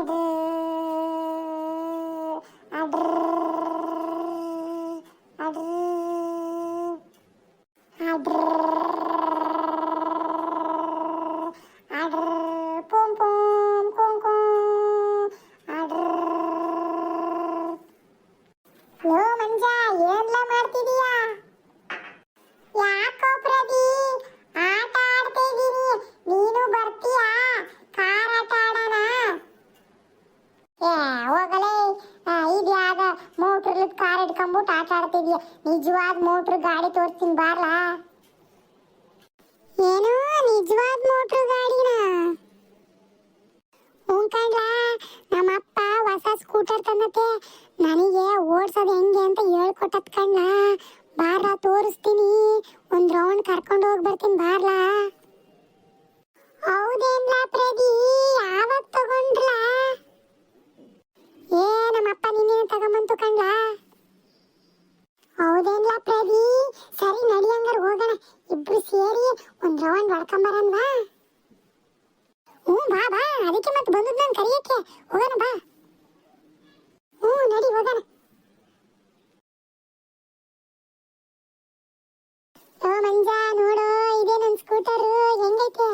நாடு ಸ್ಕೂಟರ್ ತನ್ನತ್ತೆ ನನಗೆ ಓಡ್ಸೋದು ಹೆಂಗೆ ಅಂತ ಹೇಳ್ಕೊಟ್ಟದ್ ಕಣ್ಣ. ಬಾರ್ಲಾ ತೋರಿಸ್ತೀನಿ. ಒಂದು ರೌಂಡ್ ಕರ್ಕೊಂಡು ಹೋಗಿ ಬರ್ತೀನಿ ಬಾರ್ಲಾ. ಹೌದೇನ್ಲ ಪ್ರದಿ? ಯಾವಾಗ ತಗೊಂಡ್ಲಾ? ಏ, ನಮ್ಮಪ್ಪ ನಿನ್ನೆ ತಗೊಂಬಂತು ಕಣ್ಲಾ? ಮಂಜ ನೋಡು ಇದೇ ನನ್ನ ಸ್ಕೂಟರ್ ಹೆಂಗೈತೆ?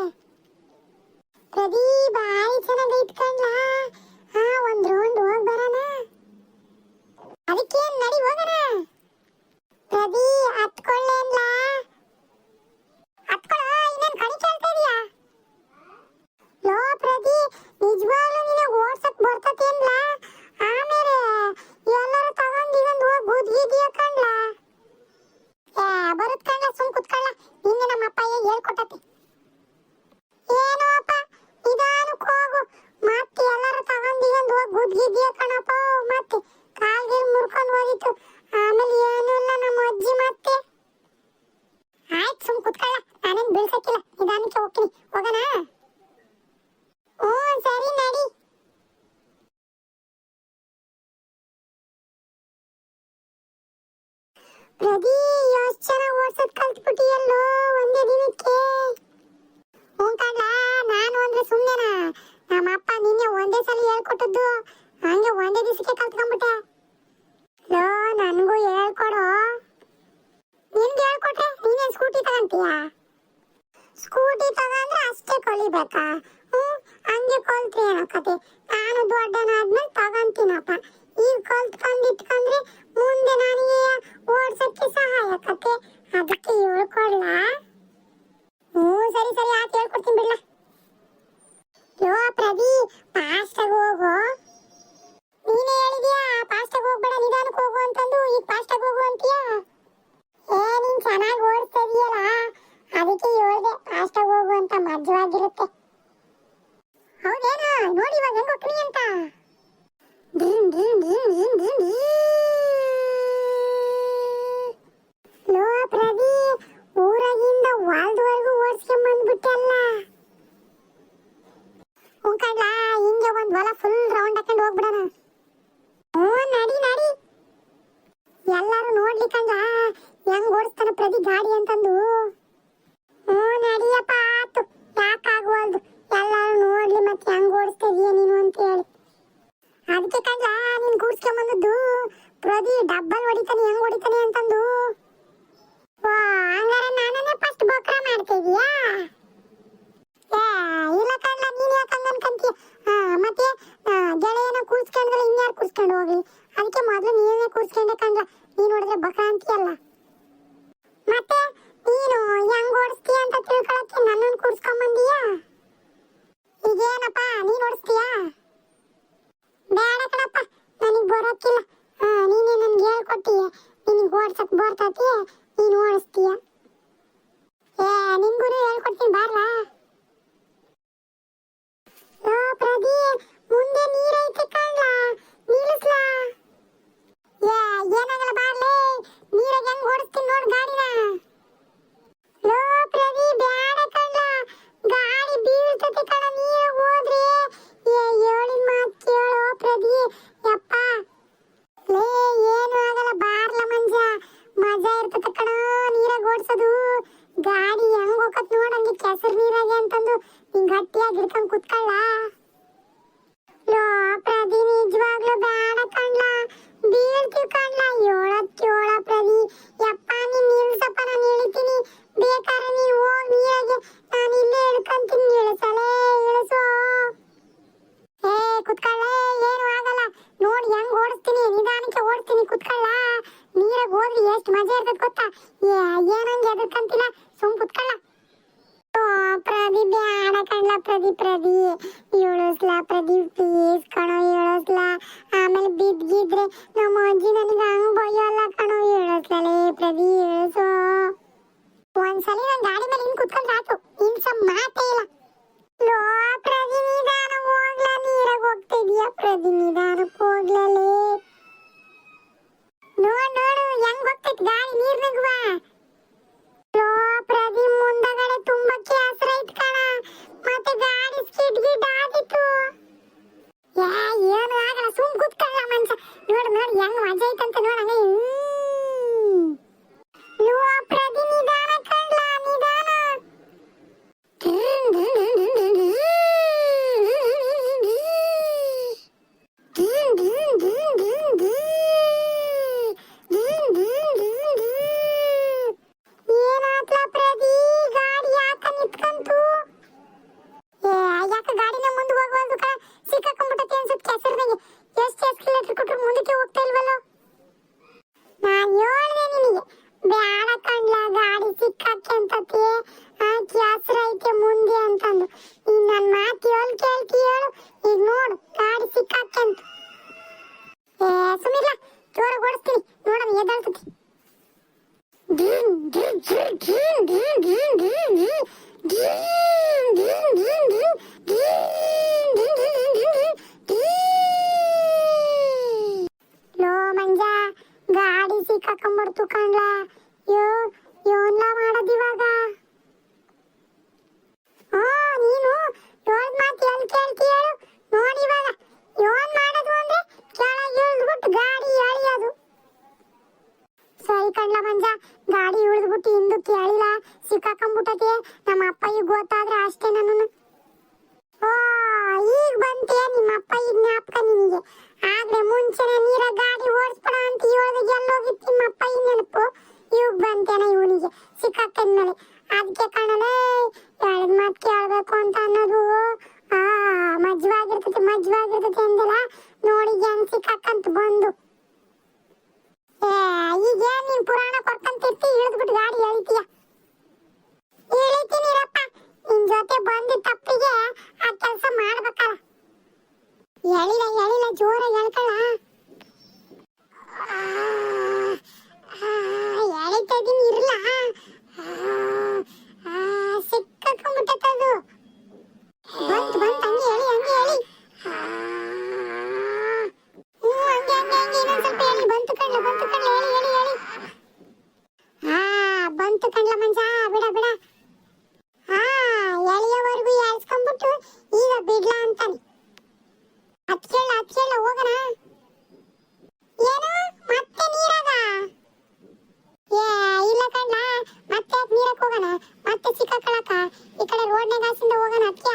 ಪ್ರದೀಪ್ ಭಾರಿ ಚೆನ್ನಾಗಿ ಇಟ್ಕೊಂಡ್ಲಾ ನಾನು ದೊಡ್ಡನಾದ್ಮೇಲೆ ತಗೊಂತೀನಪ್ಪ. ಈಗ ಕಲ್ತ್ಕೊಂಡು ಇಟ್ಕೊಂಡ್ರೆ ಮುಂದೆ ನನಗೆ ಓಡ್ಸಕ್ಕೆ ಸಹಾಯಕತೆ ಅದಕ್ಕೆ ಹೇಳ್ಕೊಡ್ಲ ಹ್ಞೂ, ಸರಿ ಸರಿ ಆತ ಹೇಳ್ಕೊಡ್ತೀನಿ ಬಿಡ್ಲ. ಯೋ ಪ್ರದಿ ಫಾಸ್ಟಾಗಿ ಹೋಗು. ನೀನೇ ಹೇಳಿದ್ಯಾ ಪಾಸ್ಟಾಗ ಹೋಗ್ಬೇಡ, ನಿಧಾನಕ್ಕೆ ಹೋಗು ಅಂತಂದು, ಈಗ ಫಾಸ್ಟಾಗಿ ಹೋಗು ಕಣ್ಲಾ ನಿನ್ ಗೂಡ್ಸ್ಕೊಂಬಂದದ್ದು ಪ್ರದಿ ಡಬ್ಬಲ್ ಹೊಡಿತಾನೆ, ಹೆಂಗ್ ಹೊಡಿತಾನೆ ಅಂತಂದು. ವಾ ಹಂಗಾರೆ ನಾನೇ ಫಸ್ಟ್ ಬೊಕ್ರ ಮಾಡ್ತಿದೀಯಾ? ಇಲ್ಲ ಕಣ್ಲ, ನೀನ್ ಯಾಕಂಗ್ ಅನ್ಕಂತೀಯ ಮತ್ತೆ ಗೆಳೆಯನ ಕೂರ್ಸ್ಕೊಂಡ್ರೆ ಇನ್ಯಾರು ಕೂರ್ಸ್ಕೊಂಡು ಹೋಗ್ಲಿ? ಅದಕ್ಕೆ ಮೊದಲು ನೀನೇ ಕೂರ್ಸ್ಕೊಂಡೆ ಕಣ್ಲ. ನೀನ್ ನೋಡಿದ್ರೆ ಬಕ್ರ ಅಂತಿಯಲ್ಲ ಪ್ಲೀಸ್ ಕಣೋ ಹೇಳೋಸ್ಲ ಆಮೇಲೆ ಬಿದ್ದಿದ್ರೆ ನಮ್ಮ ಅಜ್ಜಿ ನನಗೆ ಹಂಗ್ ಬೈಯಲ್ಲ ಕಣೋ ಹೇಳೋಸ್ಲೇ ಪ್ರದಿ ಹೇಳೋಸು ಒಂದ್ಸಲಿ ನಾನು ಗಾಡಿ ಮೇಲೆ ಹಿಂಗೆ ಕುತ್ಕೊಂಡ್ ಸಾಕು ಇನ್ ಸ್ವಲ್ಪ ಮಾತೇ ಇಲ್ಲ. ಲೋ ಪ್ರದಿ ನಿಧಾನ ಹೋಗ್ಲ. ನೀರಾಗ ಹೋಗ್ತಾ ಇದೀಯ ಪ್ರದಿ ನಿಧಾನಕ್ಕೆ ಹೋಗ್ಲಲೇ. ನೋಡ್, ನೋಡು, ಹೆಂಗ್ 吃吃吃 ಈ ಕಡೆ ಹೋಗನ ಅತ್ಯ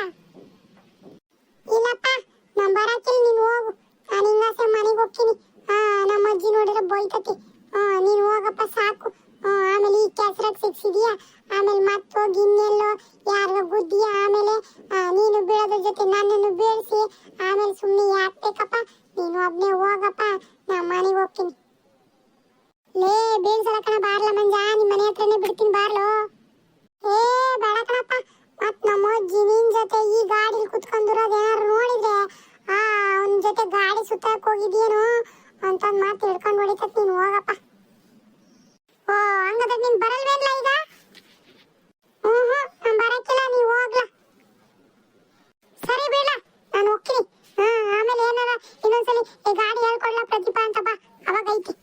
ಇಲ್ಲಪ್ಪ, ನಮ್ ಬರಾಕಿಲ್ ನೀನು ಹೋಗು. ನಾನು ಹಿಂಗಾಸೆ ಮನೆಗೆ ಹೋಗ್ತೀನಿ. ಹಾ ನಮ್ಮ ಅಜ್ಜಿ ನೋಡಿದ್ರೆ ಬೈತತಿ. ಹಾ ನೀನ್ ಹೋಗಪ್ಪ, ಸಾಕು. ಆಮೇಲೆ ಈ ಕೆಸರಾಗ ಸಿಕ್ಸಿದ್ಯಾ ಆಮೇಲೆ ಮತ್ತೆ ಹೋಗಿ ಇನ್ನೆಲ್ಲೋ ಯಾರಿಗ ಗುದ್ದಿಯ? ಆಮೇಲೆ ನೀನು ಬೀಳೋದ್ರ ಜೊತೆ ನನ್ನನ್ನು ಬೀಳಿಸಿ. ಆಮೇಲೆ ಸುಮ್ಮನೆ ಯಾಕೆ ನೀನು ಒಬ್ನೇ ಹೋಗಪ್ಪ. ನಾ ಮನೆಗೆ ಹೋಗ್ತೀನಿ. ಲೇ ಬೀಳ್ಸಲ ಕಣ ಬಾರ್ಲ ಮಂಜ. ನಿಮ್ಮ ಮನೆ ಹತ್ರನೇ ಬಿಡ್ತೀನಿ, ಬಾರ್ಲೋ. ಏ, ಬೇಡ ಕಣಪ್ಪ. ಮತ್ ನಮ್ಮ ಅಜ್ಜಿ ನಿನ್ ಜೊತೆ ಈ ಗಾಡಿಲಿ ಕುತ್ಕೊಂಡಿರೋದು ಏನಾರು ನೋಡಿದ್ರೆ, ಆ, ಅವನ ಜೊತೆ ಗಾಡಿ ಸುತ್ತಕ್ ಹೋಗಿದ್ಯೇನೋ ಅಂತ ಮಾತು ಹಿಡ್ಕೊಂಡು ಹೊಡಿತತ್ ನೀನು, ಹೋಗಪ್ಪ. ಓ ಹಂಗದ ನೀನ್ ಬರಲ್ವೇನ್ಲ ಈಗ? ಹ್ಮ್ ನಾನ್ ಬರಕ್ಕಿಲ್ಲ, ನೀವು ಹೋಗ್ಲ. ಸರಿ ಬೇಡ ನಾನು ಹೋಗ್ತೀನಿ. ಹಾ, ಆಮೇಲೆ ಏನಾರ ಇನ್ನೊಂದ್ಸಲಿ ಈ ಗಾಡಿ ಹೇಳ್ಕೊಡ್ಲ ಪ್ರತಿಭಾ ಅಂತ ಬಾ, ಅವಾಗ ಐತಿ.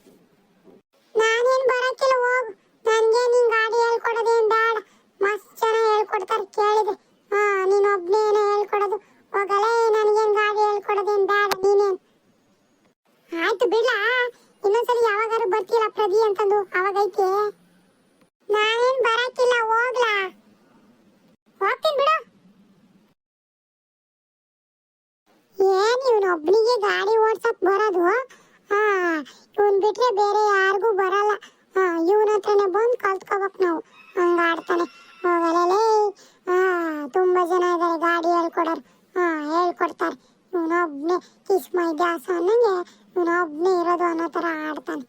ನಾನೇನ್ ಬರಕ್ಕಿಲ್ಲ, ಹೋಗು. ನನ್ಗೆ ನಿನ್ ಗಾಡಿ ಹೇಳ್ಕೊಡೋದೇನ್ ಬೇಡ ಮಸ್ತ್ ಚೆನ್ನಾಗಿ ಹೇಳ್ಕೊಡ್ತಾರೆ ಕೇಳಿದ್ರೆ ಹಾ ನೀನ್ ಒಬ್ನೇ ಏನೋ ಹೇಳ್ಕೊಡೋದು ಹೋಗಲೇ ನನಗೇನ್ ಗಾಡಿ ಹೇಳ್ಕೊಡೋದೇನ್ ಬೇಡ ನೀನೇನ್ ಆಯ್ತು ಬಿಡ್ಲಾ ಇನ್ನೊಂದ್ಸಲಿ ಯಾವಾಗಾರು ಬರ್ತೀಯಲ್ಲ ಪ್ರದಿ ಅಂತಂದು ಅವಾಗೈತೆ ನಾನೇನ್ ಬರಕ್ಕಿಲ್ಲ ಹೋಗ್ಲಾ ಹೋಗ್ತೀನಿ ಬಿಡು ಏನ್ ಇವನ್ ಒಬ್ನಿಗೆ ಗಾಡಿ ಓಡ್ಸಕ್ ಬರೋದು? ಇವನ್ ಬಿಟ್ರೆ ಬೇರೆ ಯಾರಿಗೂ ಬರಲ್ಲ. ಇವನ ಹತ್ರನೇ ಬಂದು ಕಲ್ತ್ಕೋಬೇಕು ನಾವು. ಹಂಗ ಆಡ್ತಾನೆ. ಹೋಗಲೇ ತುಂಬಾ ಜನ ಇದಾರೆ ಗಾಡಿ ಹೇಳ್ಕೊಡೋರು. ಹೇಳ್ಕೊಡ್ತಾರೆ. ಇವನೊಬ್ನೇ ಕಿಸ್ಮೈ ದಾಸ ಅನ್ನಂಗೆ ಇವನೊಬ್ನೇ ಇರೋದು ಅನ್ನೋ ಥರ ಆಡ್ತಾನೆ.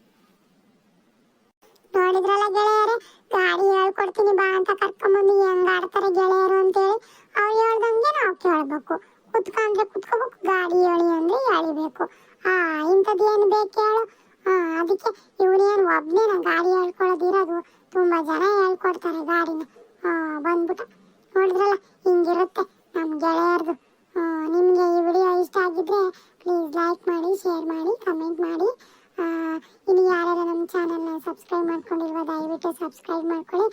ನೋಡಿದ್ರಲ್ಲ ಗೆಳೆಯರೇ? ಗಾಡಿ ಹೇಳ್ಕೊಡ್ತೀನಿ ಬಾ ಅಂತ ಕರ್ಕೊಂಬಂದು ಹೆಂಗ್ ಆಡ್ತಾರೆ ಗೆಳೆಯರು ಅಂತೇಳಿ. ಅವ್ರು ಹೇಳ್ದಂಗೆ ನಾವು ಕೇಳ್ಬೇಕು. ಕುತ್ಕೊಂಡ್ರೆ ಕುತ್ಕೋಬೇಕು. ಗಾಡಿ ಹೇಳಿ ಅಂದ್ರೆ ಎಳಿಬೇಕು ಆ ಏನು ಬೇಕು ಹೇಳು ಅದಕ್ಕೆ ಇವನೇನು ಒಬ್ನೇನ ಗಾಡಿ ಹೇಳ್ಕೊಳ್ಳೋದಿರೋದು ತುಂಬಾ ಜನ ಹೇಳ್ಕೊಡ್ತಾರೆ ಗಾಡಿನ. ಬಂದ್ಬಿಟ್ಟು ನೋಡಿದ್ರಲ್ಲ, ಹಿಂಗಿರುತ್ತೆ ನಮ್ಮ ಗೆಳೆಯರ್ದು. ನಿಮ್ಗೆ ಈ ವಿಡಿಯೋ ಇಷ್ಟ ಆಗಿದ್ರೆ ಪ್ಲೀಸ್ ಲೈಕ್ ಮಾಡಿ ಶೇರ್ ಮಾಡಿ ಕಮೆಂಟ್ ಮಾಡಿ. ಇನ್ನು ಯಾರ್ಯಾರು ನಮ್ಮ ಚಾನಲ್ನ ಸಬ್ಸ್ಕ್ರೈಬ್ ಮಾಡ್ಕೊಂಡಿಲ್ವ ದಯವಿಟ್ಟು ಸಬ್ಸ್ಕ್ರೈಬ್ ಮಾಡ್ಕೊಳ್ಳಿ.